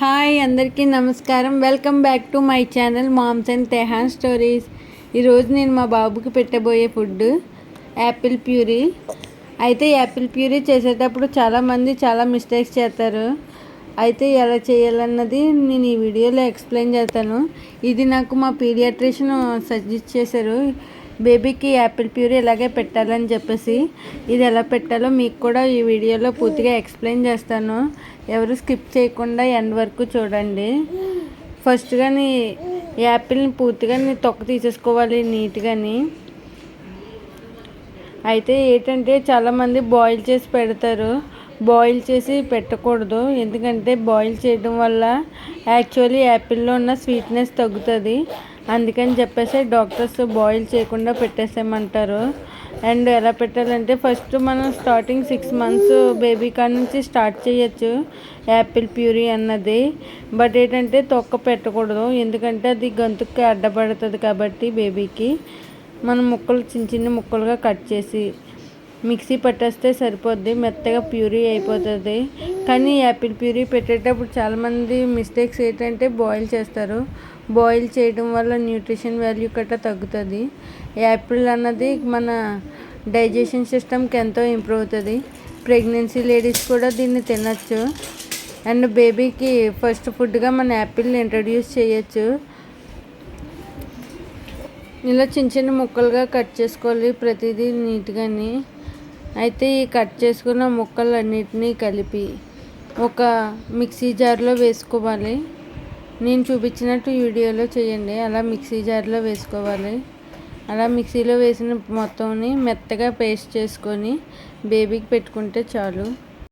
Hi అందరికీ నమస్కారం. Welcome back to my channel moms and తెహాన్ stories. ఈరోజు నేను మా బాబుకి పెట్టబోయే ఫుడ్ యాపిల్ ప్యూరీ. అయితే యాపిల్ ప్యూరీ చేసేటప్పుడు చాలామంది చాలా మిస్టేక్స్ చేస్తారు. అయితే ఎలా చేయాలన్నది నేను ఈ వీడియోలో ఎక్స్ప్లెయిన్ చేస్తాను. ఇది నాకు మా పీడియాట్రిషియన్ సజెస్ట్ చేశారు. బేబీకి యాపిల్ ప్యూరీ ఎలాగే పెట్టాలని చెప్పేసి. ఇది ఎలా పెట్టాలో మీకు కూడా ఈ వీడియోలో పూర్తిగా ఎక్స్ప్లెయిన్ చేస్తాను. ఎవరు స్కిప్ చేయకుండా ఎండ్ వరకు చూడండి. ఫస్ట్ కానీ యాపిల్ని పూర్తిగా తొక్క తీసేసుకోవాలి నీట్గాని. అయితే ఏంటంటే చాలామంది బాయిల్ చేసి పెడతారు. బాయిల్ చేసి పెట్టకూడదు. ఎందుకంటే బాయిల్ చేయడం వల్ల యాక్చువల్లీ యాపిల్లో ఉన్న స్వీట్నెస్ తగ్గుతుంది. అందుకని చెప్పేసి డాక్టర్స్ బాయిల్ చేయకుండా పెట్టేసేయమంటారు. అండ్ ఎలా పెట్టాలంటే ఫస్ట్ మనం స్టార్టింగ్ సిక్స్ మంత్స్ బేబీ కాడ నుంచి స్టార్ట్ చేయొచ్చు యాపిల్ ప్యూరీ అన్నది. బట్ ఏంటంటే తొక్క పెట్టకూడదు. ఎందుకంటే అది గొంతుకి అడ్డపడుతుంది కాబట్టి బేబీకి. మనం ముక్కలు చిన్న చిన్న ముక్కలుగా కట్ చేసి మిక్సీ పట్టేస్తే సరిపోద్ది మెత్తగా ప్యూరీ అయిపోతుంది. కానీ యాపిల్ ప్యూరీ పెట్టేటప్పుడు చాలామంది మిస్టేక్స్ ఏంటంటే బాయిల్ చేస్తారు. బాయిల్ చేయడం వల్ల న్యూట్రిషన్ వాల్యూ కట్టా తగ్గుతుంది. యాపిల్ అన్నది మన డైజెషన్ సిస్టమ్కి ఎంతో ఇంప్రూవ్ అవుతుంది. ప్రెగ్నెన్సీ లేడీస్ కూడా దీన్ని తినచ్చు. అండ్ బేబీకి ఫస్ట్ ఫుడ్గా మన యాపిల్ ఇంట్రడ్యూస్ చేయొచ్చు. ఇలా చిన్న చిన్న ముక్కలుగా కట్ చేసుకోవాలి ప్రతిదీ నీట్గాని. అయితే ఈ కట్ చేసుకున్న ముక్కలన్నిటినీ కలిపి ఒక మిక్సీ జార్లో వేసుకోవాలి. నేను చూపించినట్టు వీడియోలో చేయండి. అలా మిక్సీ జార్లో వేసుకోవాలి. అలా మిక్సీలో వేసిన మొత్తంని మెత్తగా పేస్ట్ చేసుకొని బేబీకి పెట్టుకుంటే చాలు.